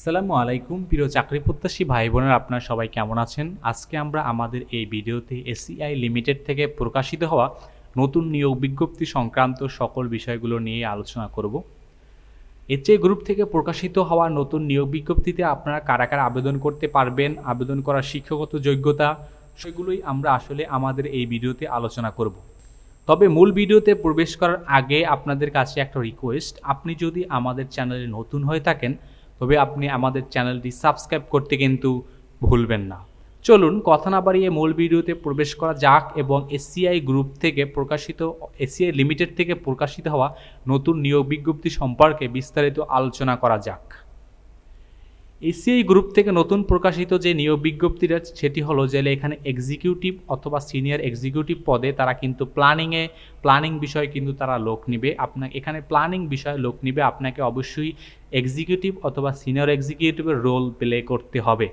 আসসালামু আলাইকুম, প্রিয় চাকরি প্রত্যাশী ভাই বোনেরা আপনারা সবাই কেমন আছেন? আজকে আমরা আমাদের এই ভিডিওতে এসিআই লিমিটেড থেকে প্রকাশিত হওয়া নতুন নিয়োগ বিজ্ঞপ্তি সংক্রান্ত সকল বিষয়গুলো নিয়ে আলোচনা করব। এইচএ গ্রুপ থেকে প্রকাশিত হওয়া নতুন নিয়োগ বিজ্ঞপ্তিতে আপনারা কারা কারা আবেদন করতে পারবেন, আবেদন করার শিক্ষাগত যোগ্যতা, সেগুলোই আমরা আসলে আমাদের এই ভিডিওতে আলোচনা করব। তবে মূল ভিডিওতে প্রবেশ করার আগে আপনাদের কাছে একটা রিকোয়েস্ট আপনি যদি আমাদের চ্যানেলে নতুন হয়ে থাকেন তবে আপনি আমাদের চ্যানেলটি সাবস্ক্রাইব করতে কিন্তু ভুলবেন না। চলুন কথা না বাড়িয়ে মূল ভিডিওতে প্রবেশ করা যাক এবং এসিআই গ্রুপ থেকে প্রকাশিত, এসিআই লিমিটেড থেকে প্রকাশিত হওয়া নতুন নিয়োগ বিজ্ঞপ্তি সম্পর্কে বিস্তারিত আলোচনা করা যাক। এসিআই গ্রুপ থেকে নতুন প্রকাশিত যে নিয়োগ বিজ্ঞপ্তিটা, সেটি হলো যে এখানে এক্সিকিউটিভ অথবা সিনিয়র এক্সিকিউটিভ পদে তারা কিন্তু প্ল্যানিংয়ে প্ল্যানিং বিষয়ে কিন্তু তারা লোক নিবে। আপনাকে এখানে প্ল্যানিং বিষয়ে লোক নিবে, আপনাকে অবশ্যই এক্সিকিউটিভ অথবা সিনিয়র এক্সিকিউটিভের রোল প্লে করতে হবে।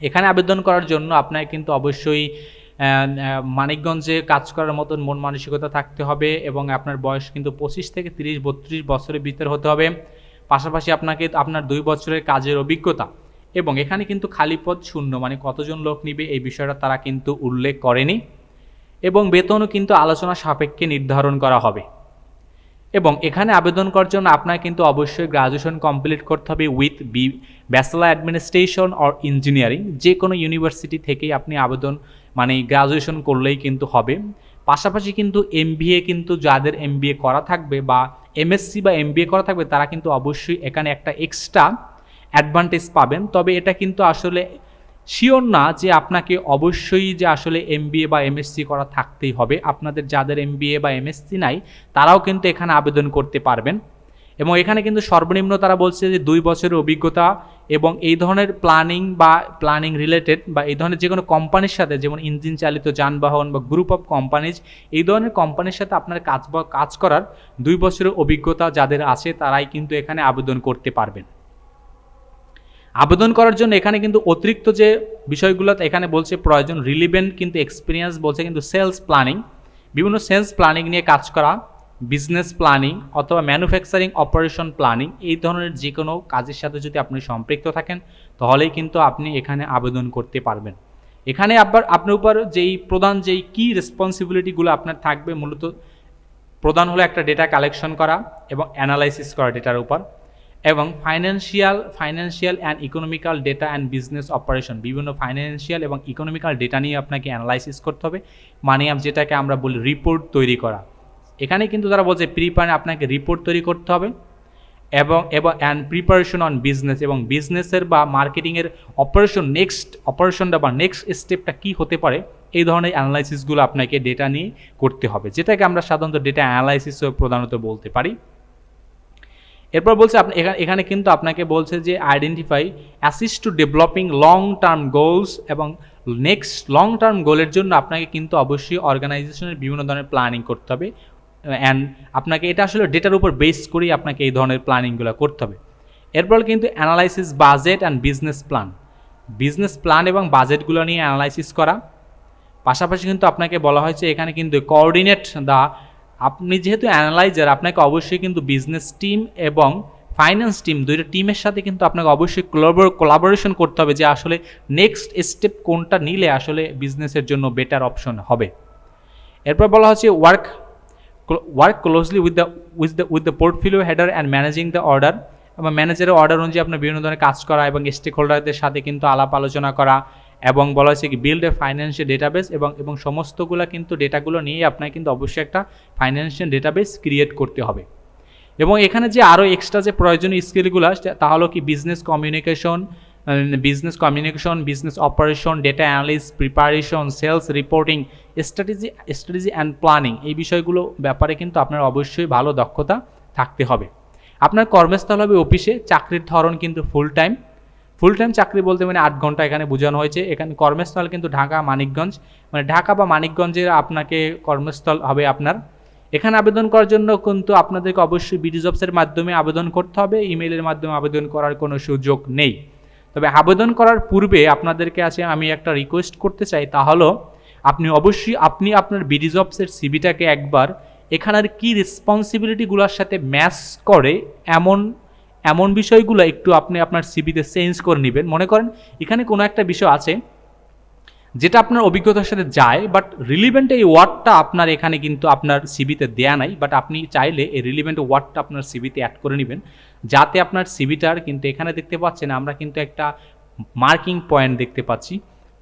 এখানে আবেদন করার জন্য আপনাকে কিন্তু অবশ্যই মানিকগঞ্জে কাজ করার মতন মন মানসিকতা থাকতে হবে এবং আপনার বয়স কিন্তু পঁচিশ থেকে তিরিশ, বত্রিশ বছরের ভিতরে হতে হবে। পাশাপাশি আপনাকে আপনার দুই বছরের কাজের অভিজ্ঞতা এবং এখানে কিন্তু খালি পদ শূন্য মানে কতজন লোক নিবে এই বিষয়টা তারা কিন্তু উল্লেখ করেনি এবং বেতনও কিন্তু আলোচনা সাপেক্ষে নির্ধারণ করা হবে। এবং এখানে আবেদন করার জন্য আপনার কিন্তু অবশ্যই গ্রাজুয়েশন কমপ্লিট করতে হবে with B bachelor administration or engineering যে কোনো ইউনিভার্সিটি থেকেই আপনি আবেদন মানে গ্রাজুয়েশন করলেই কিন্তু হবে। পাশাপাশি কিন্তু এমবিএ কিন্তু যাদের এমবিএ করা থাকবে বা এমএসসি বা এমবিএ করা থাকবে, তারা কিন্তু অবশ্যই এখানে একটা এক্সট্রা অ্যাডভান্টেজ পাবেন। তবে এটা কিন্তু আসলে শিওর না যে আপনাকে অবশ্যই যে আসলে এমবিএ বা এমএসসি করা থাকতেই হবে। আপনাদের যাদের এমবিএ বা এমএসসি নাই, তারাও কিন্তু এখানে আবেদন করতে পারবেন। এবং এখানে কিন্তু সর্বনিম্ন তারা বলছে যে দুই বছরের অভিজ্ঞতা এবং এই ধরনের প্ল্যানিং বা প্ল্যানিং রিলেটেড বা এই ধরনের যে কোনো কোম্পানির সাথে, যেমন ইঞ্জিন চালিত যানবাহন বা গ্রুপ অফ কোম্পানিজ এই ধরনের কোম্পানির সাথে আপনার কাজ কাজ করার দুই বছরের অভিজ্ঞতা যাদের আছে, তারাই কিন্তু এখানে আবেদন করতে পারবেন। আবেদন করার জন্য এখানে কিন্তু অতিরিক্ত যে বিষয়গুলো এখানে বলছে, প্রয়োজন রিলিভেন্ট কিন্তু এক্সপিরিয়েন্স বলছে কিন্তু সেলস প্ল্যানিং বিভিন্ন সেলস প্ল্যানিং নিয়ে কাজ করা বিজনেস প্ল্যানিং অথবা ম্যানুফ্যাকচারিং অপারেশন প্ল্যানিং এই ধরনের যে কোনো কাজের সাথে যদি আপনি সম্পৃক্ত থাকেন, তাহলেই কিন্তু আপনি এখানে আবেদন করতে পারবেন। এখানে আবার আপনার উপর যেই প্রধান যেই কি রেসপন্সিবিলিটিগুলো আপনার থাকবে, মূলত প্রধান হলো একটা ডেটা কালেকশন করা এবং অ্যানালাইসিস করা ডেটার উপর এবং financial financial and economical data and business operation বিভিন্ন ফাইন্যান্সিয়াল এবং ইকোনমিক্যাল ডেটা নিয়ে আপনাকে অ্যানালাইসিস করতে হবে। মানে যেটাকে আমরা বলি রিপোর্ট তৈরি করা। এখানে কিন্তু তারা বলছে প্রিপারে আপনাকে রিপোর্ট তৈরি করতে হবে এবং এবং অ্যান্ড প্রিপারেশন অন বিজনেস এবং বিজনেসের বা মার্কেটিংয়ের অপারেশন নেক্সট অপারেশনটা বা নেক্সট স্টেপটা কী হতে পারে, এই ধরনের অ্যানালাইসিসগুলো আপনাকে ডেটা নিয়ে করতে হবে, যেটাকে আমরা সাধারণত ডেটা অ্যানালাইসিসও প্রধানত বলতে পারি। এরপর বলছে আপনি, এখানে কিন্তু আপনাকে বলছে যে identify assist to developing long term goals এবং নেক্সট লং টার্ম গোলের জন্য আপনাকে কিন্তু অবশ্যই অর্গানাইজেশনের বিভিন্ন ধরনের প্ল্যানিং করতে হবে অ্যান্ড আপনাকে এটা আসলে ডেটার উপর বেস করেই আপনাকে এই ধরনের প্ল্যানিংগুলো করতে হবে। এরপর কিন্তু analysis budget and business plan business plan এবং বাজেটগুলো নিয়ে অ্যানালাইসিস করা। পাশাপাশি কিন্তু আপনাকে বলা হয়েছে এখানে কিন্তু কোঅর্ডিনেট দা আপনি যেহেতু অ্যানালাইজার আপনাকে অবশ্যই কিন্তু বিজনেস টিম এবং ফাইন্যান্স টিম দুইটা টিমের সাথে কিন্তু আপনাকে অবশ্যই কোলাবোরেশন করতে হবে যে আসলে নেক্সট স্টেপ কোনটা নিলে আসলে বিজনেসের জন্য বেটার অপশন হবে। এরপর বলা হচ্ছে work work closely with the with the with the portfolio header and managing the order এবং ম্যানেজারের অর্ডার অনুযায়ী আপনার বিভিন্ন ধরনের কাজ করা এবং স্টেক হোল্ডারদের সাথে কিন্তু আলাপ আলোচনা করা এবং বলা হয়েছে কি বিল্ড এ ফাইন্যান্সিয়াল ডেটাবেস এবং এবং সমস্তগুলো কিন্তু ডেটাগুলো নিয়ে আপনাকে কিন্তু অবশ্যই একটা ফাইন্যান্সিয়াল ডেটাবেস ক্রিয়েট করতে হবে। এবং এখানে যে আরও এক্সট্রা যে প্রয়োজনীয় স্কিলগুলো তা হলো কি business communication business communication business operation data analysis preparation sales reporting strategy strategy and planning এই বিষয়গুলো ব্যাপারে কিন্তু আপনার অবশ্যই ভালো দক্ষতা থাকতে হবে। আপনার কর্মস্থল হবে অফিসে, চাকরির ধরন কিন্তু ফুল টাইম ফুল টাইম চাকরি বলতে মানে আট ঘণ্টা এখানে বোঝানো হয়েছে। এখানে কর্মস্থল কিন্তু ঢাকা, মানিকগঞ্জ। মানে ঢাকা বা মানিকগঞ্জের আপনাকে কর্মস্থল হবে আপনার। এখানে আবেদন করার জন্য কিন্তু আপনাদেরকে অবশ্যই বিডি মাধ্যমে আবেদন করতে হবে। ইমেলের মাধ্যমে আবেদন করার কোনো সুযোগ নেই। তবে আবেদন করার পূর্বে আপনাদেরকে আছে, আমি একটা রিকোয়েস্ট করতে চাই, তা হলো, আপনি অবশ্যই, আপনি আপনার বিডি জবসের সিবিটাকে একবার এখানের কি রেসপন্সিবিলিটিগুলোর সাথে ম্যাচ করে এমন এমন বিষয়গুলো একটু আপনি আপনার সিবিতে চেঞ্জ করে নেবেন। মনে করেন, এখানে কোনো একটা বিষয় আছে যেটা আপনার অভিজ্ঞতার সাথে যায় বাট রিলিভেন্ট এই ওয়ার্ডটা আপনার এখানে কিন্তু আপনার সিবিতে দেয়া নাই বাট আপনি চাইলে এই রিলিভেন্ট ওয়ার্ডটা আপনার সিবিতে অ্যাড করে নেবেন, যাতে আপনার সিবিটার কিন্তু এখানে দেখতে পাচ্ছেন, আমরা কিন্তু একটা মার্কিং পয়েন্ট দেখতে পাচ্ছি।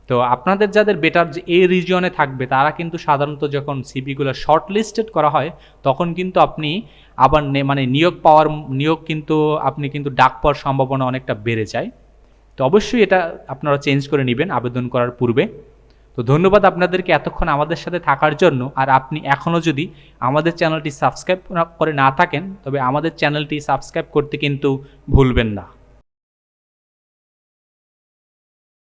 তো আপনাদের যাদের বেটার যে এই রিজিয়নে থাকবে, তারা কিন্তু সাধারণত যখন সিবিগুলো শর্ট লিস্টেড করা হয়, তখন কিন্তু আপনি আবার মানে নিয়োগ পাওয়ার, নিয়োগ কিন্তু, আপনি কিন্তু ডাক পাওয়ার সম্ভাবনা অনেকটা বেড়ে যায়। তো অবশ্যই এটা আপনারা চেঞ্জ করে নেবেন আবেদন করার পূর্বে। তো ধন্যবাদ আপনাদেরকে এতক্ষণ আমাদের সাথে থাকার জন্য। আর আপনি এখনও যদি আমাদের চ্যানেলটি সাবস্ক্রাইব করে না থাকেন, তবে আমাদের চ্যানেলটি সাবস্ক্রাইব করতে কিন্তু ভুলবেন না।